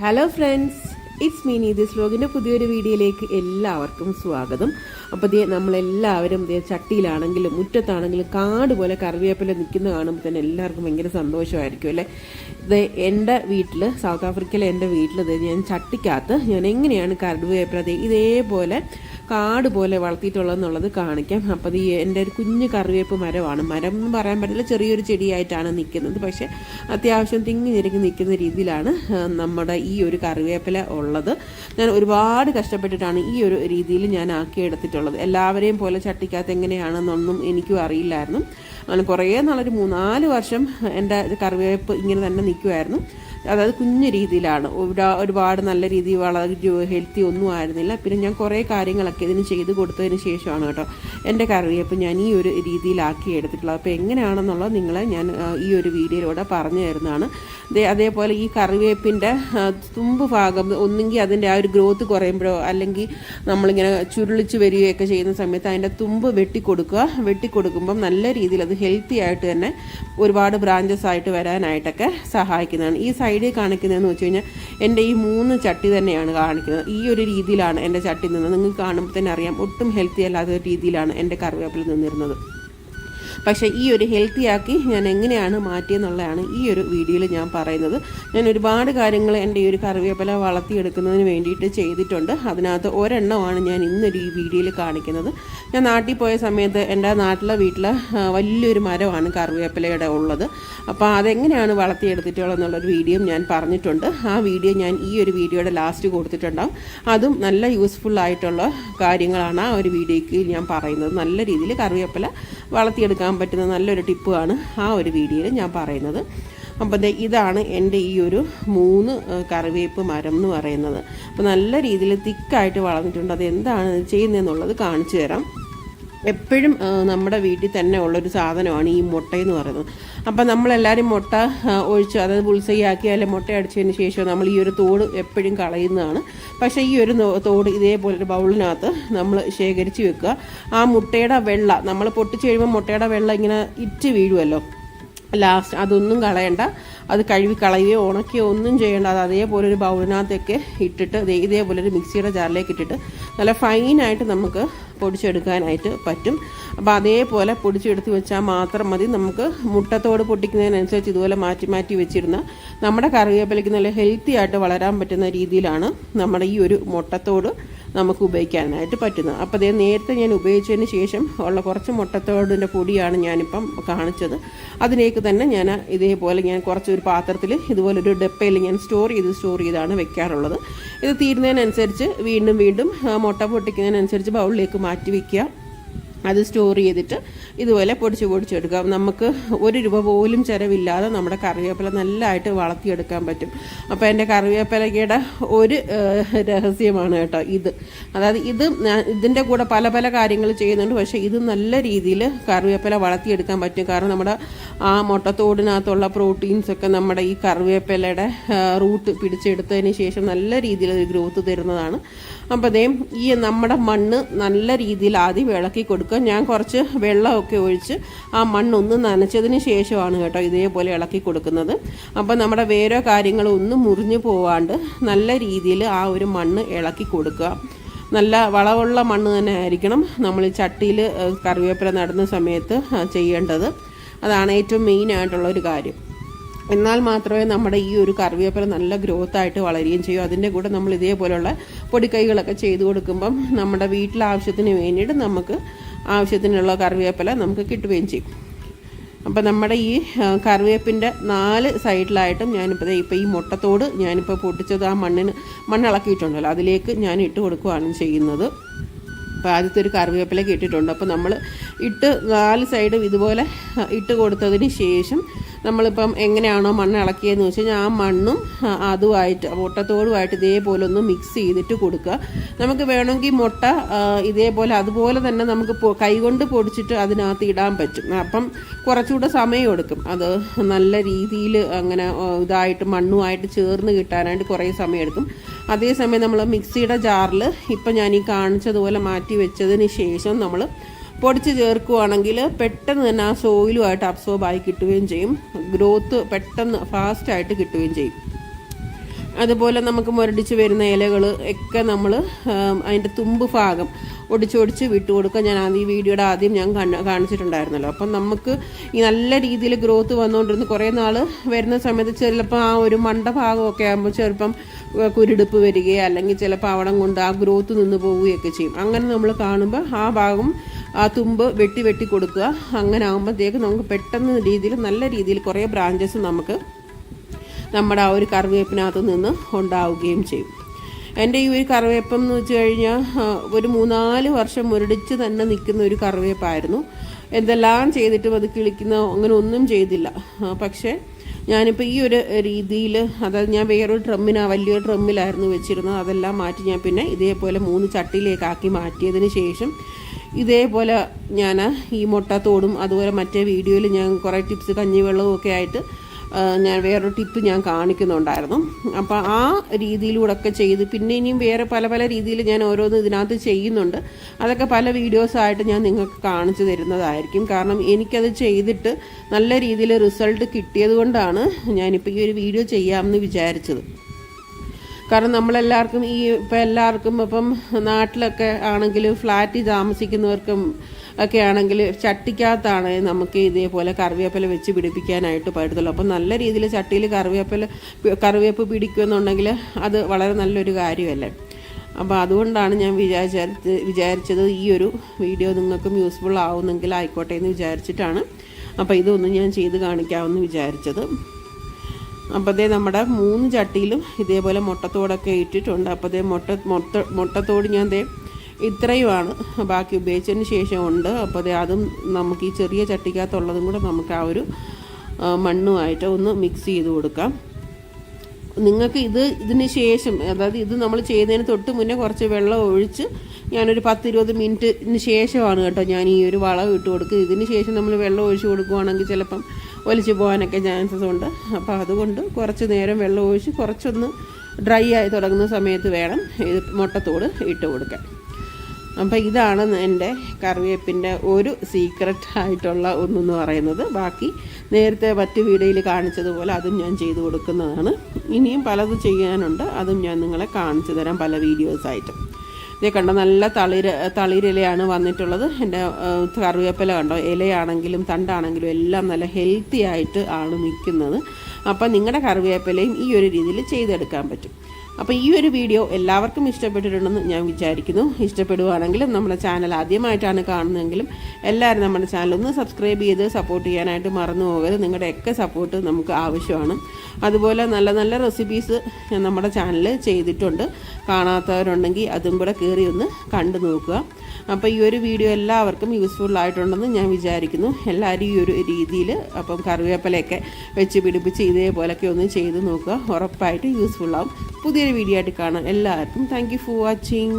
Hello friends it's Meeni this വ്ലോഗിന്റെ പുതിയൊരു വീഡിയോയിലേക്ക് എല്ലാവർക്കും സ്വാഗതം. അപ്പോൾ ദേ നമ്മളെല്ലാവരും ദേ ചട്ടിയിലാണെങ്കിലും മുറ്റത്താണെങ്കിലും കാട് പോലെ കറിവേപ്പില നിൽക്കുന്ന കാണുമ്പോൾ തന്നെ എല്ലാവർക്കും ഭയങ്കര സന്തോഷമായിരിക്കും അല്ലേ? ഇത് എന്റെ വീട്ടിൽ സൗത്ത് ആഫ്രിക്കയിലെ എന്റെ വീട്ടിൽ ഇത് ഞാൻ ചട്ടിക്കകത്ത് ഞാൻ എങ്ങനെയാണ് കറിവേപ്പില ദേ ഇതേപോലെ കാട് പോലെ വളർത്തിയിട്ടുള്ളതെന്നുള്ളത് കാണിക്കാം. അപ്പോൾ ഈ എന്റെ ഒരു കുഞ്ഞ് കറിവേപ്പ് മരമാണ്. മരം എന്ന് പറയാൻ പറ്റില്ല ചെറിയൊരു ചെടിയായിട്ടാണ് നിൽക്കുന്നത്. പക്ഷേ അത്യാവശ്യം തിങ്ങി നിരങ്ങി നിൽക്കുന്ന രീതിയിലാണ് നമ്മുടെ ഈ ഒരു കറിവേപ്പില ഉള്ളത്. ഞാൻ ഒരുപാട് കഷ്ടപ്പെട്ടിട്ടാണ് ഈ ഒരു രീതിയിൽ ഞാൻ ആക്കിയെടുത്തിട്ടുള്ളത്. എല്ലാവരെയും പോലെ ചട്ടിക്കകത്ത് എങ്ങനെയാണെന്നൊന്നും എനിക്കും അറിയില്ലായിരുന്നു. അങ്ങനെ കുറേ നാളൊരു മൂന്നാൽ വർഷം എന്റെ കറിവേപ്പ് ഇങ്ങനെ തന്നെ നിൽക്കുമായിരുന്നു അതായത് കുഞ്ഞു രീതിയിലാണ്. ഒരുപാട് നല്ല രീതിയിൽ വളരെ ഹെൽത്തി ഒന്നും ആയിരുന്നില്ല. പിന്നെ ഞാൻ കുറേ കാര്യങ്ങളൊക്കെ ഇതിന് ചെയ്ത് കൊടുത്തതിന് ശേഷമാണ് കേട്ടോ എന്റെ കറിവേപ്പ് ഞാൻ ഈ ഒരു രീതിയിലാക്കി എടുത്തിട്ടുള്ളത്. അപ്പോൾ എങ്ങനെയാണെന്നുള്ളത് നിങ്ങളെ ഞാൻ ഈ ഒരു വീഡിയോയിലൂടെ പറഞ്ഞു തരുന്നതാണ്. അതേപോലെ ഈ കറിവേപ്പിന്റെ തുമ്പ് ഭാഗം ഒന്നുകിൽ അതിന്റെ ആ ഒരു ഗ്രോത്ത് കുറയുമ്പോഴോ അല്ലെങ്കിൽ നമ്മളിങ്ങനെ ചുരുളിച്ച് വരികയൊക്കെ ചെയ്യുന്ന സമയത്ത് അതിന്റെ തുമ്പ് വെട്ടിക്കൊടുക്കുക. വെട്ടിക്കൊടുക്കുമ്പം നല്ല രീതിയിൽ അത് ഹെൽത്തി ആയിട്ട് തന്നെ ഒരുപാട് ബ്രാഞ്ചസ് ആയിട്ട് വരാനായിട്ടൊക്കെ സഹായിക്കുന്നതാണ്. ഈ സൈഡിൽ കാണിക്കുന്നതെന്ന് വെച്ച് കഴിഞ്ഞാൽ എന്റെ ഈ മൂന്ന് ചട്ടി തന്നെയാണ് കാണിക്കുന്നത്. ഈ ഒരു രീതിയിലാണ് എന്റെ ചട്ടി നിന്നത്. നിങ്ങൾക്ക് കാണുമ്പോൾ തന്നെ അറിയാം ഒട്ടും ഹെൽത്തി അല്ലാത്ത രീതിയിലാണ് എന്റെ കറിവേപ്പില നിന്നിരുന്നത്. പക്ഷേ ഈ ഒരു ഹെൽത്തി ആക്കി ഞാൻ എങ്ങനെയാണ് മാറ്റിയെന്നുള്ളതാണ് ഈ ഒരു വീഡിയോയിൽ ഞാൻ പറയുന്നത്. ഞാൻ ഒരുപാട് കാര്യങ്ങൾ എന്റെ ഈ ഒരു കറിവേപ്പില വളർത്തിയെടുക്കുന്നതിന് വേണ്ടിയിട്ട് ചെയ്തിട്ടുണ്ട്. അതിനകത്ത് ഒരെണ്ണമാണ് ഞാൻ ഇന്നൊരു ഈ വീഡിയോയിൽ കാണിക്കുന്നത്. ഞാൻ നാട്ടിൽ പോയ സമയത്ത് എന്റെ നാട്ടിലെ വീട്ടിലെ വലിയൊരു മരമാണ് കറിവേപ്പിലയുടെ ഉള്ളത്. അപ്പോൾ അതെങ്ങനെയാണ് വളർത്തിയെടുത്തിട്ടുള്ളത് എന്നുള്ളൊരു വീഡിയോ ഞാൻ പറഞ്ഞിട്ടുണ്ട്. ആ വീഡിയോ ഞാൻ ഈ ഒരു വീഡിയോയുടെ ലാസ്റ്റ് കൊടുത്തിട്ടുണ്ടാവും. അതും നല്ല യൂസ്ഫുൾ ആയിട്ടുള്ള കാര്യങ്ങളാണ് ആ ഒരു വീഡിയോയ്ക്ക് ഞാൻ പറയുന്നത്. നല്ല രീതിയിൽ കറിവേപ്പില വളർത്തിയെടുക്കാൻ പറ്റുന്ന നല്ലൊരു ടിപ്പാണ് ആ ഒരു വീഡിയോയിൽ ഞാൻ പറയുന്നത്. അപ്പം ഇതാണ് എന്റെ ഈ ഒരു മൂന്ന് കറിവേപ്പ് മരം എന്ന് പറയുന്നത്. അപ്പോൾ നല്ല രീതിയിൽ തിക്കായിട്ട് വളർന്നിട്ടുണ്ട്. അത് എന്താണ് ചെയ്യുന്നതെന്നുള്ളത് കാണിച്ചു തരാം. എപ്പോഴും നമ്മുടെ വീട്ടിൽ തന്നെ ഉള്ളൊരു സാധനമാണ് ഈ മുട്ട എന്ന് പറയുന്നത്. അപ്പം നമ്മളെല്ലാവരും മുട്ട ഒഴിച്ച് അതായത് ആക്കി അല്ലെങ്കിൽ മുട്ട അടിച്ചതിന് ശേഷം നമ്മൾ ഈ ഒരു തോട് എപ്പോഴും കളയുന്നതാണ്. പക്ഷേ ഈ ഒരു തോട് ഇതേപോലെ ഒരു ബൗളിനകത്ത് നമ്മൾ ശേഖരിച്ച് വെക്കുക. ആ മുട്ടയുടെ വെള്ള നമ്മൾ പൊട്ടിച്ച് കഴിയുമ്പോൾ മുട്ടയുടെ വെള്ള ഇങ്ങനെ ഇറ്റ് വീഴുമല്ലോ ലാസ്റ്റ് അതൊന്നും കളയണ്ട. അത് കഴുകി കളയുകയോ ഉണക്കുകയോ ഒന്നും ചെയ്യേണ്ട. അത് അതേപോലെ ഒരു ബൗളിനകത്തൊക്കെ ഇട്ടിട്ട് ഇതേപോലെ ഒരു മിക്സിയുടെ ജാറിലേക്ക് ഇട്ടിട്ട് നല്ല ഫൈനായിട്ട് നമുക്ക് പൊടിച്ചെടുക്കാനായിട്ട് പറ്റും. അപ്പോൾ അതേപോലെ പൊടിച്ചെടുത്ത് വെച്ചാൽ മാത്രം മതി. നമുക്ക് മുട്ടത്തോട് പൊട്ടിക്കുന്നതിനനുസരിച്ച് ഇതുപോലെ മാറ്റി മാറ്റി വെച്ചിരുന്ന നമ്മുടെ കറിവേപ്പിലയ്ക്ക് നല്ല ഹെൽത്തി ആയിട്ട് വളരാൻ പറ്റുന്ന രീതിയിലാണ് നമ്മുടെ ഈ ഒരു മുട്ടത്തോട് നമുക്ക് ഉപയോഗിക്കാനായിട്ട് പറ്റുന്നത്. അപ്പോൾ അതേ നേരത്തെ ഞാൻ ഉപയോഗിച്ചതിന് ശേഷം ഉള്ള കുറച്ച് മുട്ടത്തോടിന്റെ പൊടിയാണ് ഞാനിപ്പം കാണിച്ചത്. അതിലേക്ക് തന്നെ ഞാൻ ഇതേപോലെ ഞാൻ കുറച്ച് ഒരു പാത്രത്തിൽ ഇതുപോലെ ഒരു ഡപ്പയിൽ ഞാൻ സ്റ്റോർ ചെയ്ത് സ്റ്റോർ ചെയ്താണ് വെക്കാറുള്ളത്. ഇത് തീരുന്നതിനനുസരിച്ച് വീണ്ടും വീണ്ടും മുട്ട പൊട്ടിക്കുന്നതിനനുസരിച്ച് ബൗളിലേക്ക് മാറ്റി വയ്ക്കുക അത് സ്റ്റോർ ചെയ്തിട്ട് ഇതുപോലെ പൊടിച്ച് പൊടിച്ചെടുക്കാം. നമുക്ക് ഒരു രൂപ പോലും ചിലവില്ലാതെ നമ്മുടെ കറിവേപ്പില നല്ലതായിട്ട് വളർത്തിയെടുക്കാൻ പറ്റും. അപ്പോൾ എന്റെ കറിവേപ്പിലയുടെ ഒരു രഹസ്യമാണ് കേട്ടോ ഇത്. അതായത് ഇത് ഇതിന്റെ കൂടെ പല പല കാര്യങ്ങൾ ചെയ്യുന്നുണ്ട്. പക്ഷേ ഇത് നല്ല രീതിയിൽ കറിവേപ്പില വളർത്തിയെടുക്കാൻ പറ്റും. കാരണം നമ്മുടെ ആ മുട്ടത്തോടിനകത്തുള്ള പ്രോട്ടീൻസ് ഒക്കെ നമ്മുടെ ഈ കറിവേപ്പിലയുടെ റൂട്ട് പിടിച്ചെടുത്തതിന് ശേഷം നല്ല രീതിയിൽ ഒരു ഗ്രോത്ത് തരുന്നതാണ്. അപ്പോൾ അതേ ഈ നമ്മുടെ മണ്ണ് നല്ല രീതിയിൽ ആദ്യം ഇളക്കി കൊടുക്കുക. ഞാൻ കുറച്ച് വെള്ളമൊക്കെ ഒഴിച്ച് ആ മണ്ണൊന്ന് നനച്ചതിന് ശേഷമാണ് കേട്ടോ ഇതേപോലെ ഇളക്കി കൊടുക്കുന്നത്. അപ്പോൾ നമ്മുടെ വേരോ കാര്യങ്ങളോ ഒന്നും മുറിഞ്ഞു പോവാണ്ട് നല്ല രീതിയിൽ ആ ഒരു മണ്ണ് ഇളക്കി കൊടുക്കുക. നല്ല വളവുള്ള മണ്ണ് തന്നെ ആയിരിക്കണം നമ്മൾ ചട്ടിയിൽ കറിവേപ്പില നടുന്ന സമയത്ത് ചെയ്യേണ്ടത്. അതാണ് ഏറ്റവും മെയിൻ ആയിട്ടുള്ള ഒരു കാര്യം. എന്നാൽ മാത്രമേ നമ്മുടെ ഈ ഒരു കറിവേപ്പില നല്ല ഗ്രോത്ത് ആയിട്ട് വളരുകയും ചെയ്യൂ. അതിന്റെ കൂടെ നമ്മൾ ഇതേപോലെയുള്ള പൊടിക്കൈകളൊക്കെ ചെയ്തു കൊടുക്കുമ്പം നമ്മുടെ വീട്ടിലെ ആവശ്യത്തിന് വേണ്ടിയിട്ട് നമുക്ക് ആവശ്യത്തിനുള്ള കറിവേപ്പില നമുക്ക് കിട്ടുകയും ചെയ്യും. അപ്പം നമ്മുടെ ഈ കറിവേപ്പിന്റെ നാല് സൈഡിലായിട്ടും ഞാനിപ്പോൾ ഇപ്പോൾ ഈ മുട്ടത്തോട് ഞാനിപ്പോൾ പൊട്ടിച്ചത് ആ മണ്ണിന് മണ്ണിളക്കിയിട്ടുണ്ടല്ലോ. അതിലേക്ക് ഞാൻ ഇട്ട് കൊടുക്കുകയാണ് ചെയ്യുന്നത്. അപ്പോൾ ആദ്യത്തെ ഒരു കറിവേപ്പിലേക്ക് ഇട്ടിട്ടുണ്ട് അപ്പോൾ നമ്മൾ ഇട്ട് നാല് സൈഡും ഇതുപോലെ ഇട്ട് കൊടുത്തതിന് ശേഷം നമ്മളിപ്പം എങ്ങനെയാണോ മണ്ണ് ഇളക്കിയതെന്ന് വെച്ച് കഴിഞ്ഞാൽ ആ മണ്ണും അതുമായിട്ട് മുട്ടത്തോടുമായിട്ട് ഇതേപോലെ ഒന്ന് മിക്സ് ചെയ്തിട്ട് കൊടുക്കുക. നമുക്ക് വേണമെങ്കിൽ മുട്ട ഇതേപോലെ അതുപോലെ തന്നെ നമുക്ക് കൈകൊണ്ട് പൊടിച്ചിട്ട് അതിനകത്ത് ഇടാൻ പറ്റും. അപ്പം കുറച്ചുകൂടെ സമയം എടുക്കും. അത് നല്ല രീതിയിൽ അങ്ങനെ ഇതായിട്ട് മണ്ണുമായിട്ട് ചേർന്ന് കിട്ടാനായിട്ട് കുറേ സമയം എടുക്കും. അതേസമയം നമ്മൾ മിക്സിയുടെ ജാറിൽ ഇപ്പം ഞാൻ ഈ കാണിച്ചതുപോലെ മാറ്റി വെച്ചതിന് ശേഷം നമ്മൾ പൊടിച്ച് ചേർക്കുകയാണെങ്കിൽ പെട്ടെന്ന് തന്നെ ആ സോയിലുമായിട്ട് അബ്സോർബ് ആയി കിട്ടുകയും ചെയ്യും. ഗ്രോത്ത് പെട്ടെന്ന് ഫാസ്റ്റായിട്ട് കിട്ടുകയും ചെയ്യും. അതുപോലെ നമുക്ക് മുരടിച്ച് വരുന്ന ഇലകൾ ഒക്കെ നമ്മൾ അതിന്റെ തുമ്പ് ഭാഗം ഒടിച്ചൊടിച്ച് വിട്ടു കൊടുക്കുക. ഞാൻ ആദ്യം ഈ വീഡിയോയുടെ ആദ്യം ഞാൻ കാണിച്ചിട്ടുണ്ടായിരുന്നല്ലോ. അപ്പം നമുക്ക് ഈ നല്ല രീതിയിൽ ഗ്രോത്ത് വന്നുകൊണ്ടിരുന്ന് കുറേ നാൾ വരുന്ന സമയത്ത് ചിലപ്പോൾ ആ ഒരു മണ്ട ഭാഗമൊക്കെ ആകുമ്പോൾ ചിലപ്പം കുരുടിപ്പ് വരികയോ അല്ലെങ്കിൽ ചിലപ്പോൾ അവിടം കൊണ്ട് ആ ഗ്രോത്ത് നിന്ന് പോവുകയൊക്കെ ചെയ്യും. അങ്ങനെ നമ്മൾ കാണുമ്പോൾ ആ ഭാഗം ആ തുമ്പ് വെട്ടി വെട്ടി കൊടുക്കുക. അങ്ങനെ ആകുമ്പോഴത്തേക്ക് നമുക്ക് പെട്ടെന്ന് രീതിയിൽ നല്ല രീതിയിൽ കുറേ ബ്രാഞ്ചസ് നമുക്ക് നമ്മുടെ ആ ഒരു കറിവേപ്പിനകത്ത് നിന്ന് ഉണ്ടാവുകയും ചെയ്യും. എന്റെ ഈ ഒരു കറിവേപ്പം എന്ന് വെച്ച് കഴിഞ്ഞാൽ ഒരു മൂന്നാൽ വർഷം മുരടിച്ച് തന്നെ നിൽക്കുന്ന ഒരു കറിവേപ്പായിരുന്നു. എന്തെല്ലാം ചെയ്തിട്ടും അത് കിളിക്കുന്ന അങ്ങനെ ഒന്നും ചെയ്തില്ല. പക്ഷേ ഞാനിപ്പോൾ ഈ ഒരു രീതിയിൽ അതായത് ഞാൻ വേറൊരു ഡ്രമ്മിനാ വലിയൊരു ഡ്രമ്മിലായിരുന്നു വെച്ചിരുന്നത്. അതെല്ലാം മാറ്റി ഞാൻ പിന്നെ ഇതേപോലെ മൂന്ന് ചട്ടിയിലേക്കാക്കി മാറ്റിയതിന് ശേഷം ഇതേപോലെ ഞാൻ ഈ മുട്ടത്തോടും അതുപോലെ മറ്റേ വീഡിയോയിൽ ഞാൻ കുറേ ടിപ്സ് കഞ്ഞിവെള്ളവും ഒക്കെ ആയിട്ട് ഞാൻ വേറൊരു ടിപ്പ് ഞാൻ കാണിക്കുന്നുണ്ടായിരുന്നു. അപ്പോൾ ആ രീതിയിലൂടെ ഒക്കെ ചെയ്ത് പിന്നെ ഇനിയും വേറെ പല പല രീതിയിൽ ഞാൻ ഓരോന്ന് ഇതിനകത്ത് ചെയ്യുന്നുണ്ട്. അതൊക്കെ പല വീഡിയോസായിട്ട് ഞാൻ നിങ്ങൾക്ക് കാണിച്ചു തരുന്നതായിരിക്കും. കാരണം എനിക്കത് ചെയ്തിട്ട് നല്ല രീതിയിൽ റിസൾട്ട് കിട്ടിയത് കൊണ്ടാണ് ഞാനിപ്പോൾ ഈ ഒരു വീഡിയോ ചെയ്യാമെന്ന് വിചാരിച്ചത്. കാരണം നമ്മളെല്ലാവർക്കും ഈ ഇപ്പം എല്ലാവർക്കും ഇപ്പം നാട്ടിലൊക്കെ ആണെങ്കിൽ ഫ്ലാറ്റിൽ താമസിക്കുന്നവർക്കും ഒക്കെ ആണെങ്കിൽ ചട്ടിക്കകത്താണ് നമുക്ക് ഇതേപോലെ കറിവേപ്പില വെച്ച് പിടിപ്പിക്കാനായിട്ട് പറ്റത്തുള്ളൂ. അപ്പം നല്ല രീതിയിൽ ചട്ടിയിൽ കറിവേപ്പില കറിവേപ്പ് പിടിക്കുമെന്നുണ്ടെങ്കിൽ അത് വളരെ നല്ലൊരു കാര്യമല്ലേ. അപ്പോൾ അതുകൊണ്ടാണ് ഞാൻ വിചാരിച്ചത് വിചാരിച്ചത് ഈ ഒരു വീഡിയോ നിങ്ങൾക്കും യൂസ്ഫുൾ ആവുന്നെങ്കിൽ ആയിക്കോട്ടെ എന്ന് വിചാരിച്ചിട്ടാണ്. അപ്പോൾ ഇതൊന്നും ഞാൻ ചെയ്ത് കാണിക്കാമെന്ന് വിചാരിച്ചത്. അപ്പോൾ അതേ നമ്മുടെ മൂന്ന് ചട്ടിയിലും ഇതേപോലെ മുട്ടത്തോടൊക്കെ ഇട്ടിട്ടുണ്ട്. അപ്പോൾ അതേ മുട്ട മുട്ട മുട്ടത്തോട് ഞാൻ ദേ ഇത്രയുമാണ് ബാക്കി ഉപയോഗിച്ചതിന് ശേഷം ഉണ്ട് അപ്പോൾ അതേ അതും നമുക്ക് ഈ ചെറിയ ചട്ടിക്കകത്തുള്ളതും കൂടെ നമുക്ക് ആ ഒരു മണ്ണുമായിട്ട് ഒന്ന് മിക്സ് ചെയ്ത് കൊടുക്കാം. നിങ്ങൾക്ക് ഇത് ഇതിന് ശേഷം അതായത് ഇത് നമ്മൾ ചെയ്യുന്നതിന് തൊട്ട് മുന്നേ കുറച്ച് വെള്ളം ഒഴിച്ച് ഞാനൊരു പത്ത് ഇരുപത് മിനിറ്റിന് ശേഷമാണ് കേട്ടോ ഞാൻ ഈ ഒരു വളം ഇട്ട് കൊടുക്കുക. ഇതിന് ശേഷം നമ്മൾ വെള്ളം ഒഴിച്ച് കൊടുക്കുവാണെങ്കിൽ ചിലപ്പം ഒലിച്ച് പോകാനൊക്കെ ചാൻസസ് ഉണ്ട്. അപ്പോൾ അതുകൊണ്ട് കുറച്ച് നേരം വെള്ളം ഒഴിച്ച് കുറച്ചൊന്ന് ഡ്രൈ ആയി തുടങ്ങുന്ന സമയത്ത് വേണം ഇത് മുട്ടത്തോട് ഇട്ട് കൊടുക്കാൻ. അപ്പോൾ ഇതാണ് എന്റെ കറിവേപ്പിന്റെ ഒരു സീക്രട്ട് ആയിട്ടുള്ള ഒന്നെന്ന് പറയുന്നത്. ബാക്കി നേരത്തെ മറ്റ് വീഡിയോയിൽ കാണിച്ചതുപോലെ അതും ഞാൻ ചെയ്തു കൊടുക്കുന്നതാണ്. ഇനിയും പലതും ചെയ്യാനുണ്ട്. അതും ഞാൻ നിങ്ങളെ കാണിച്ചു തരാം പല വീഡിയോസായിട്ട് ഇതേ കണ്ട നല്ല തളിര് തളിരിലയാണ് വന്നിട്ടുള്ളത്. എന്റെ കറിവേപ്പില കണ്ടോ ഇലയാണെങ്കിലും തണ്ടാണെങ്കിലും എല്ലാം നല്ല ഹെൽത്തി ആയിട്ട് ആണ് നിൽക്കുന്നത്. അപ്പം നിങ്ങളുടെ കറിവേപ്പിലയും ഈ ഒരു രീതിയിൽ ചെയ്തെടുക്കാൻ പറ്റും. അപ്പോൾ ഈ ഒരു വീഡിയോ എല്ലാവർക്കും ഇഷ്ടപ്പെട്ടിട്ടുണ്ടെന്ന് ഞാൻ വിചാരിക്കുന്നു. ഇഷ്ടപ്പെടുവാണെങ്കിൽ നമ്മുടെ ചാനൽ ആദ്യമായിട്ടാണ് കാണുന്നതെങ്കിലും എല്ലാവരും നമ്മുടെ ചാനൽ ഒന്ന് സബ്സ്ക്രൈബ് ചെയ്ത് സപ്പോർട്ട് ചെയ്യാനായിട്ട് മറന്നു പോകരുത്. നിങ്ങളുടെയൊക്കെ സപ്പോർട്ട് നമുക്ക് ആവശ്യമാണ്. അതുപോലെ നല്ല നല്ല റെസിപ്പീസ് നമ്മുടെ ചാനലിൽ ചെയ്തിട്ടുണ്ട്. കാണാത്തവരുണ്ടെങ്കിൽ അതും കൂടെ കയറി ഒന്ന് കണ്ടു നോക്കുക. അപ്പോൾ ഈ ഒരു വീഡിയോ എല്ലാവർക്കും യൂസ്ഫുൾ ആയിട്ടുണ്ടെന്ന് ഞാൻ വിചാരിക്കുന്നു. എല്ലാവരും ഈ ഒരു രീതിയിൽ അപ്പം കറിവേപ്പിലയൊക്കെ വെച്ച് പിടിപ്പിച്ച് ഇതേപോലൊക്കെ ഒന്ന് ചെയ്ത് നോക്കുക. ഉറപ്പായിട്ട് യൂസ്ഫുൾ ആവും. പുതിയൊരു വീഡിയോ ആയിട്ട് കാണാം. എല്ലാവർക്കും താങ്ക് ഫോർ വാച്ചിങ്